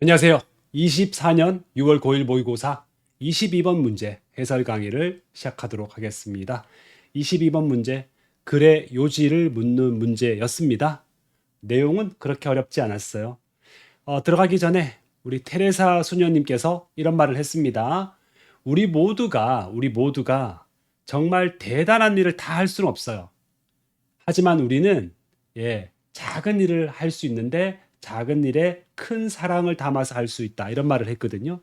안녕하세요. 24년 6월 9일 모의고사 22번 문제 해설 강의를 시작하도록 하겠습니다. 22번 문제 글의 요지를 묻는 문제였습니다. 내용은 그렇게 어렵지 않았어요. 어, 들어가기 전에 우리 테레사 수녀님께서 이런 말을 했습니다. 우리 모두가 우리 모두가 정말 대단한 일을 다 할 수는 없어요. 하지만 우리는 예, 작은 일을 할 수 있는데 작은 일에 큰 사랑을 담아서 할 수 있다. 이런 말을 했거든요.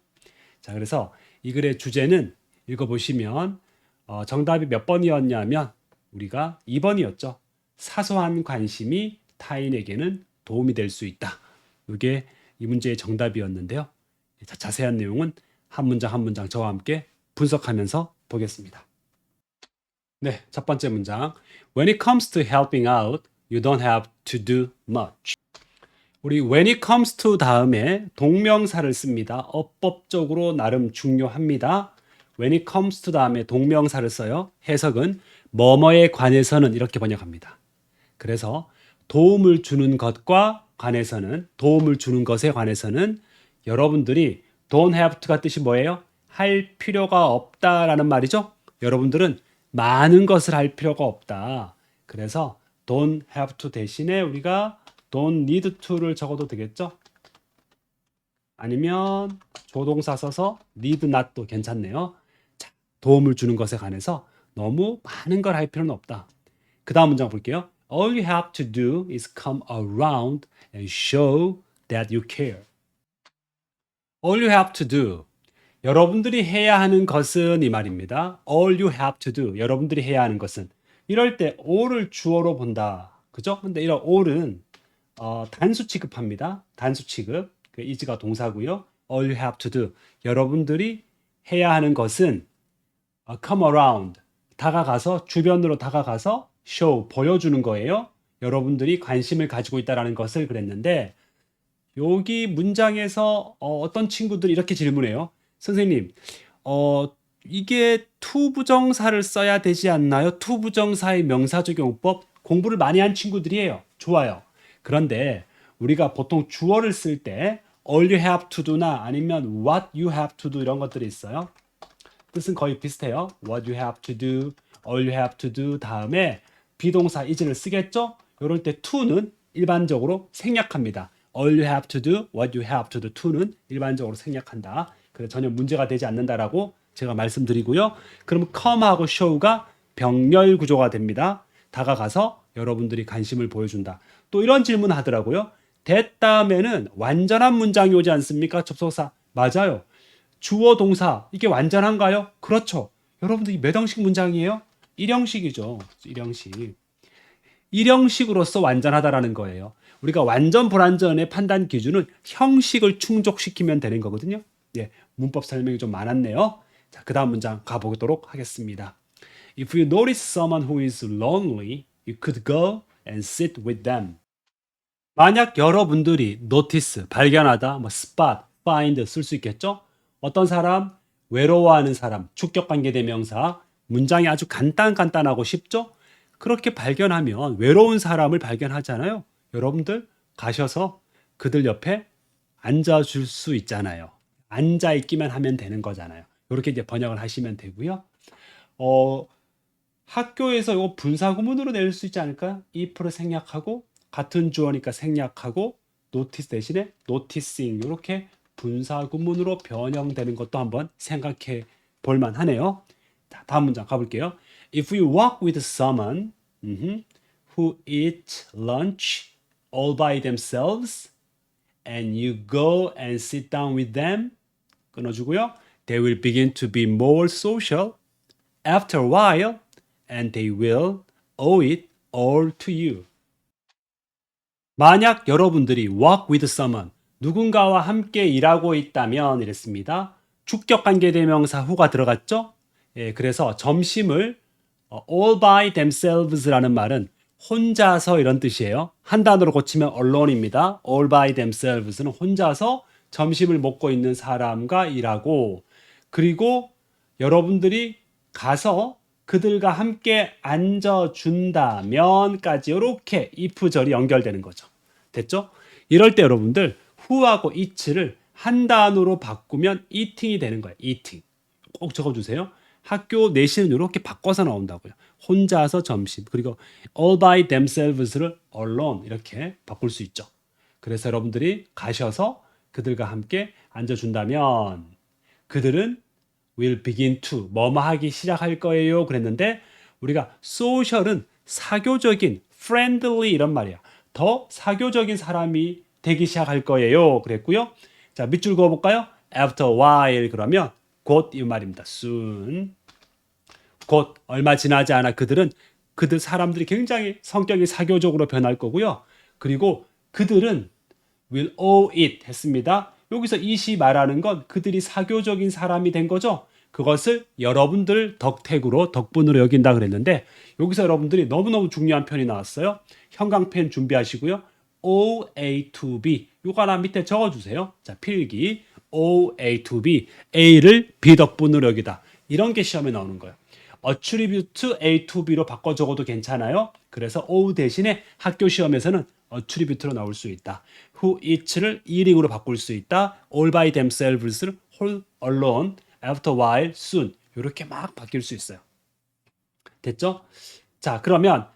자, 그래서 이 글의 주제는 읽어보시면 어, 정답이 몇 번이었냐면 우리가 2번이었죠. 사소한 관심이 타인에게는 도움이 될 수 있다. 이게 이 문제의 정답이었는데요. 자, 자세한 내용은 한 문장 한 문장 저와 함께 분석하면서 보겠습니다. 네, 첫 번째 문장. When it comes to helping out, you don't have to do much. 우리 when it comes to 다음에 동명사를 씁니다. 어법적으로 나름 중요합니다. when it comes to 다음에 동명사를 써요. 해석은 뭐뭐에 관해서는 이렇게 번역합니다. 그래서 도움을 주는 것과 관해서는 도움을 주는 것에 관해서는 여러분들이 don't have to가 뜻이 뭐예요? 할 필요가 없다라는 말이죠. 여러분들은 많은 것을 할 필요가 없다. 그래서 don't have to 대신에 우리가 don't need to를 적어도 되겠죠? 아니면 조동사 써서 need not도 괜찮네요. 자, 도움을 주는 것에 관해서 너무 많은 걸 할 필요는 없다. 그 다음 문장 볼게요. All you have to do is come around and show that you care. All you have to do. 여러분들이 해야 하는 것은 이 말입니다. All you have to do. 여러분들이 해야 하는 것은. 이럴 때 all을 주어로 본다. 그죠? 근데 이런 all은 어, 단수 취급합니다. 단수 취급. 그 is가 동사고요. All you have to do. 여러분들이 해야 하는 것은 어, come around. 다가가서 주변으로 다가가서 show 보여주는 거예요. 여러분들이 관심을 가지고 있다라는 것을 그랬는데 여기 문장에서 어, 어떤 친구들이 이렇게 질문해요. 선생님, 어, 이게 투부정사를 써야 되지 않나요? 투부정사의 명사적용법 공부를 많이 한 친구들이에요. 좋아요. 그런데 우리가 보통 주어를 쓸 때 all you have to do나 아니면 what you have to do 이런 것들이 있어요. 뜻은 거의 비슷해요. what you have to do, all you have to do 다음에 비동사 is를 쓰겠죠? 이럴 때 to는 일반적으로 생략합니다. all you have to do, what you have to do, to는 일반적으로 생략한다. 그래서 전혀 문제가 되지 않는다라고 제가 말씀드리고요. 그럼 come하고 show가 병렬 구조가 됩니다. 다가가서 여러분들이 관심을 보여준다. 또 이런 질문 하더라고요. 다음에는 완전한 문장이 오지 않습니까? 접속사. 맞아요. 주어 동사 이게 완전한가요? 그렇죠. 여러분들 이몇 형식 문장이에요? 일형식이죠. 일형식. 일형식으로서 완전하다라는 거예요. 우리가 완전 불완전의 판단 기준은 형식을 충족시키면 되는 거거든요. 예, 문법 설명이 좀 많았네요. 자, 그 다음 문장 가보도록 하겠습니다. If you notice someone who is lonely, you could go and sit with them. 만약 여러분들이 notice 발견하다, 뭐 spot, find 쓸 수 있겠죠? 어떤 사람 외로워하는 사람, 축격 관계 대명사 문장이 아주 간단 간단하고 쉽죠? 그렇게 발견하면 외로운 사람을 발견하잖아요. 여러분들 가셔서 그들 옆에 앉아 줄 수 있잖아요. 앉아 있기만 하면 되는 거잖아요. 이렇게 이제 번역을 하시면 되고요. 어, 학교에서 이거 분사구문으로 낼 수 있지 않을까? if를 생략하고 같은 주어니까 생략하고 notice 대신에 noticing 이렇게 분사구문으로 변형되는 것도 한번 생각해 볼 만 하네요. 자, 다음 문장 가볼게요. If you walk with someone mhm, who eat lunch all by themselves and you go and sit down with them 끊어주고요. They will begin to be more social after a while and they will owe it all to you. 만약 여러분들이 walk with someone 누군가와 함께 일하고 있다면 이랬습니다. 주격 관계 대명사 후가 들어갔죠? 예, 그래서 점심을 어, all by themselves라는 말은 혼자서 이런 뜻이에요. 한 단어로 고치면 allone입니다. all by themselves는 혼자서 점심을 먹고 있는 사람과 일하고 그리고 여러분들이 가서 그들과 함께 앉아준다면까지 이렇게 if절이 연결되는 거죠. 됐죠? 이럴 때 여러분들 who하고 it를 한 단어로 바꾸면 eating이 되는 거예요. eating. 꼭 적어주세요. 학교 내신은 이렇게 바꿔서 나온다고요. 혼자서 점심 그리고 all by themselves를 alone 이렇게 바꿀 수 있죠. 그래서 여러분들이 가셔서 그들과 함께 앉아준다면 그들은 will begin to 뭐뭐 하기 시작할 거예요. 그랬는데 우리가 social은 사교적인 friendly 이런 말이야. 더 사교적인 사람이 되기 시작할 거예요. 그랬고요. 자, 밑줄 그어 볼까요? after a while 그러면 곧 이 말입니다. soon. 곧 얼마 지나지 않아 그들은 그들 사람들이 굉장히 성격이 사교적으로 변할 거고요. 그리고 그들은 will owe it 했습니다. 여기서 it이 말하는 건 그들이 사교적인 사람이 된 거죠. 그것을 여러분들 덕택으로 덕분으로 여긴다 그랬는데 여기서 여러분들이 너무너무 중요한 편이 나왔어요. 형광펜 준비하시고요. O A to B 요거 하나 밑에 적어주세요. 자 필기 O A to B A를 B 덕분으로 여기다 이런 게 시험에 나오는 거예요. attribute A to B로 바꿔 적어도 괜찮아요. 그래서 O 대신에 학교 시험에서는 attribute로 나올 수 있다. who each를 eating으로 바꿀 수 있다. all by themselves를 whole alone, after while, soon 이렇게 막 바뀔 수 있어요. 됐죠? 자, 그러면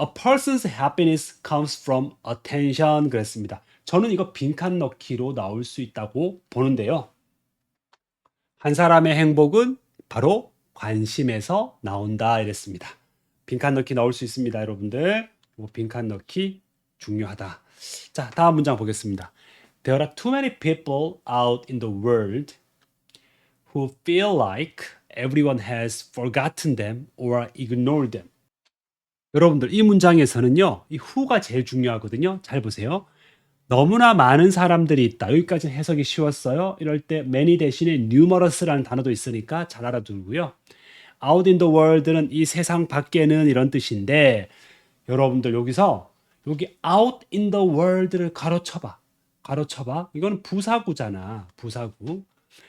a person's happiness comes from attention 그랬습니다. 저는 이거 빈칸 넣기로 나올 수 있다고 보는데요. 한 사람의 행복은 바로 관심에서 나온다 이랬습니다. 빈칸 넣기 나올 수 있습니다, 여러분들. 이 빈칸 넣기 중요하다. 자, 다음 문장 보겠습니다. There are too many people out in the world who feel like everyone has forgotten them or ignored them. 여러분들 이 문장에서는요. 이 who가 제일 중요하거든요. 잘 보세요. 너무나 많은 사람들이 있다. 여기까지 해석이 쉬웠어요. 이럴 때 many 대신에 numerous라는 단어도 있으니까 잘 알아두고요. out in the world는 이 세상 밖에는 이런 뜻인데 여러분들 여기서 여기 out in the world를 가로쳐봐. 가로쳐봐. 이거는 부사구잖아. 부사구.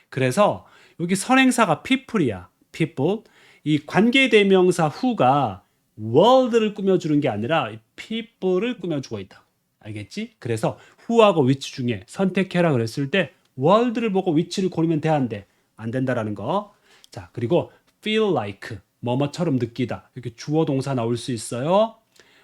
그래서 여기 선행사가 people이야. people. 이 관계대명사 who가 world를 꾸며주는 게 아니라 people를 꾸며주고 있다. 알겠지? 그래서 who하고 which 중에 선택해라 그랬을 때 world를 보고 which를 고르면 돼 안 돼? 안 된다라는 거. 자, 그리고 feel like 뭐뭐처럼 느끼다. 이렇게 주어 동사 나올 수 있어요.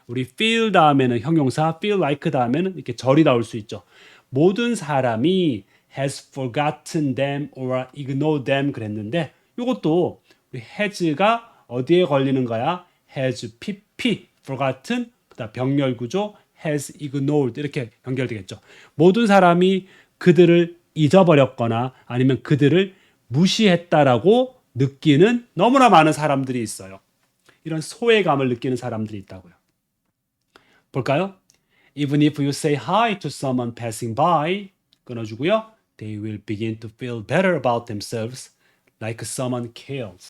우리 feel 다음에는 형용사, feel like 다음에는 이렇게 절이 나올 수 있죠. 모든 사람이 has forgotten them or ignored them 그랬는데 이것도 우리 has가 어디에 걸리는 거야? has pp forgotten 그다음 병렬 구조 has ignored 이렇게 연결되겠죠. 모든 사람이 그들을 잊어버렸거나 아니면 그들을 무시했다라고 느끼는 너무나 많은 사람들이 있어요. 이런 소외감을 느끼는 사람들이 있다고요. 볼까요? Even if you say hi to someone passing by, 끊어주고요. They will begin to feel better about themselves, like someone cares.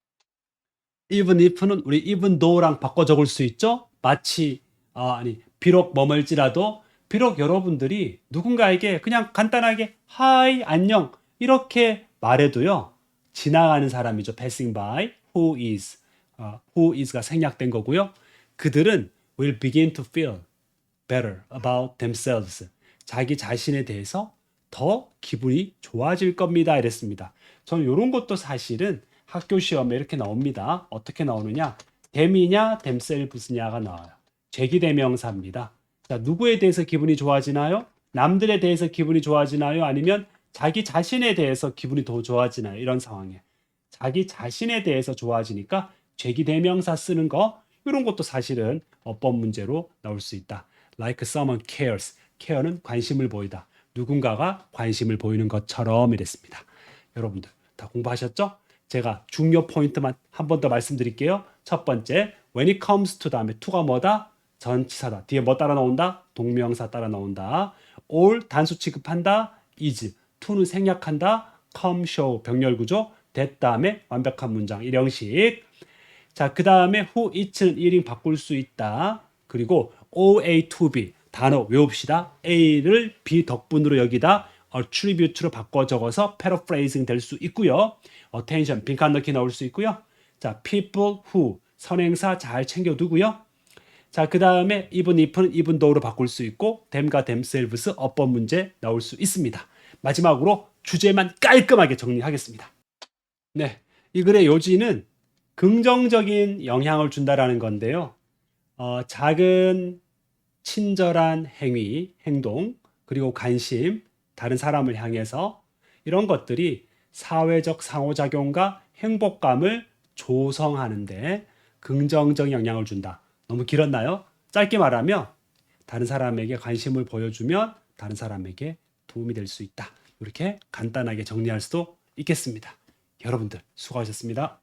Even if는 우리 even though랑 바꿔 적을 수 있죠. 마치 아, 아니 비록 머물지라도 비록 여러분들이 누군가에게 그냥 간단하게 hi 안녕 이렇게 말해도요 지나가는 사람이죠. passing by who is 어, who is가 생략된 거고요. 그들은 will begin to feel better about themselves. 자기 자신에 대해서 더 기분이 좋아질 겁니다. 이랬습니다. 저는 이런 것도 사실은 학교 시험에 이렇게 나옵니다. 어떻게 나오느냐? them이냐, themselves냐가 나와요. 제기대명사입니다. 자, 누구에 대해서 기분이 좋아지나요? 남들에 대해서 기분이 좋아지나요? 아니면 자기 자신에 대해서 기분이 더 좋아지나요? 이런 상황에. 자기 자신에 대해서 좋아지니까 제기대명사 쓰는 거 이런 것도 사실은 어법 문제로 나올 수 있다. Like someone cares. care는 관심을 보이다. 누군가가 관심을 보이는 것처럼 이랬습니다. 여러분들 다 공부하셨죠? 제가 중요 포인트만 한 번 더 말씀드릴게요. 첫 번째, when it comes to 다음에 to가 뭐다? 전치사다. 뒤에 뭐 따라 나온다? 동명사 따라 나온다. all 단수 취급한다. is to는 생략한다. come show 병렬 구조. that 다음에 완벽한 문장 일형식. 자, 그 다음에 who it는 1인 바꿀 수 있다. 그리고 OA to B 단어 외웁시다. A를 B 덕분으로 여기다 attribute로 바꿔 적어서 paraphrasing 될 수 있고요. attention 빈칸 넣기 나올 수 있고요. 자, people who 선행사 잘 챙겨 두고요. 자, 그 다음에 even if는 even though로 바꿀 수 있고 them과 themselves 어법 문제 나올 수 있습니다. 마지막으로 주제만 깔끔하게 정리하겠습니다. 네, 이 글의 요지는 긍정적인 영향을 준다라는 건데요. 어, 작은 친절한 행위, 행동, 그리고 관심, 다른 사람을 향해서 이런 것들이 사회적 상호작용과 행복감을 조성하는데 긍정적 영향을 준다. 너무 길었나요? 짧게 말하면 다른 사람에게 관심을 보여주면 다른 사람에게 도움이 될 수 있다. 이렇게 간단하게 정리할 수도 있겠습니다. 여러분들 수고하셨습니다.